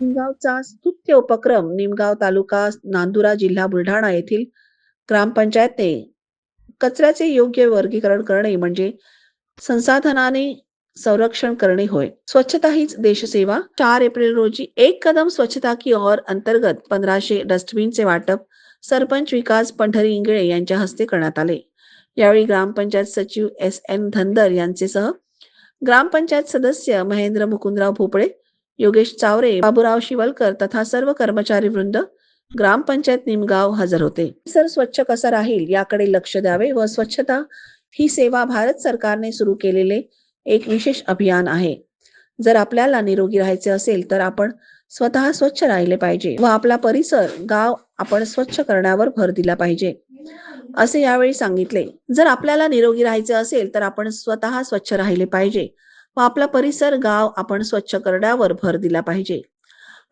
निमगावचा स्तुत्य उपक्रम निमगाव तालुका नांदुरा जिल्हा बुलढाणा येथील ग्रामपंचायतने कचऱ्याचे योग्य वर्गीकरण करणे म्हणजे संसाधनाने संरक्षण करणे होय. स्वच्छता हीच देशसेवा. चार एप्रिल रोजी एक कदम स्वच्छता की ओर अंतर्गत पंधराशे डस्टबिनचे वाटप सरपंच विकास पंढरी इंगळे यांच्या हस्ते करण्यात आले. यावेळी ग्रामपंचायत सचिव एस एन धनदर यांचे सह ग्रामपंचायत सदस्य महेंद्र मुकुंदराव भोपळे योगेश चावरे बाबूराव शिवलकर तथा सर्व कर्मचारी वृंद ग्रामपंचायत निमगाव हजर होते. सर स्वच्छ कसा राहील याकडे लक्ष द्यावे व स्वच्छता ही सेवा भारत सरकारने सुरू केलेले एक विशेष अभियान आहे. जर आपल्याला निरोगी राहायचे असेल तर आपण स्वतः स्वच्छ राहिले पाहिजे व आपला परिसर गाव आपण स्वच्छ करण्यावर भर दिला पाहिजे. असे यावेळी सांगितले. जर आपल्याला निरोगी राहायचे असेल तर आपण स्वतः स्वच्छ राहिले पाहिजे. व आपला परिसर गाव आपण स्वच्छ करण्यावर भर दिला पाहिजे.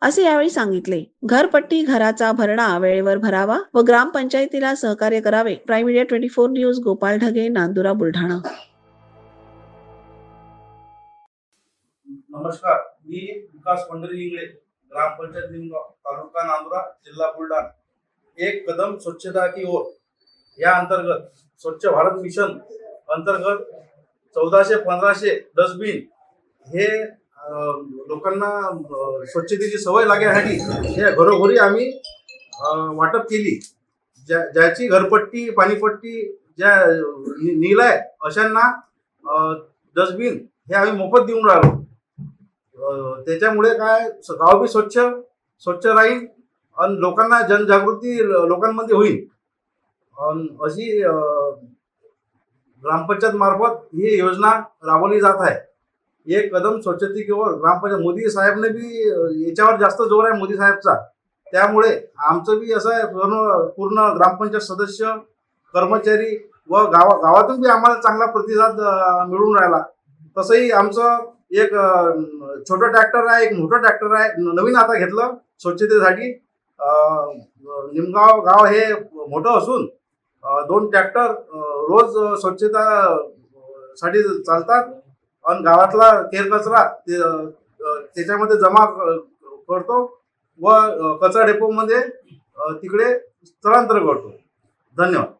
असे यावेळी सांगितले. घरपट्टी घराचा भरणा वेळेवर भरावा व ग्रामपंचायतीला सहकार्य करावे. Prime India twenty four News Gopal Dhage Nandura Buldhana. नमस्कार. मी विकास पंढरी इंगळे ग्रामपंचायत निमगाव तालुका नांदुरा जिल्हा बुलढाणा. एक कदम स्वच्छता की ओर या अंतर्गत स्वच्छ भारत मिशन अंतर्गत चौदाशे पंधराशे डस्टबिन हे लोकांना स्वच्छतेची सवय लागण्यासाठी हे घरोघरी आम्ही वाटप केली. ज्या ज्याची घरपट्टी पाणीपट्टी ज्या नि- नीलाय अशांना डस्टबिन हे आम्ही मोफत देऊन राहिलो. त्याच्यामुळे काय स- गाव बी स्वच्छ स्वच्छ राहील आणि लोकांना जनजागृती ल- लोकांमध्ये होईल. अन अशी ग्रामपंचायत मार्फत ही योजना राबवली जात आहे. एक कदम स्वच्छतेवर ग्रामपंचायत मोदी साहेबने बी याच्यावर जास्त जोर आहे मोदी साहेबचा. त्यामुळे आमचं बी असं आहे पूर्ण पूर्ण ग्रामपंचायत सदस्य कर्मचारी व गावा गावातून बी आम्हाला चांगला प्रतिसाद मिळून राहिला. तसंही आमचं एक छोटं ट्रॅक्टर आहे एक मोठं ट्रॅक्टर आहे नवीन आता घेतलं स्वच्छतेसाठी. निमगाव गाव हे मोठं असून दोन ट्रॅक्टर रोज स्वच्छता साठी चालतात आणि गावातला केर कचरा ते, त्याच्यामध्ये जमा करतो व कचरा डेपोमध्ये तिकडे स्थलांतर करतो. धन्यवाद.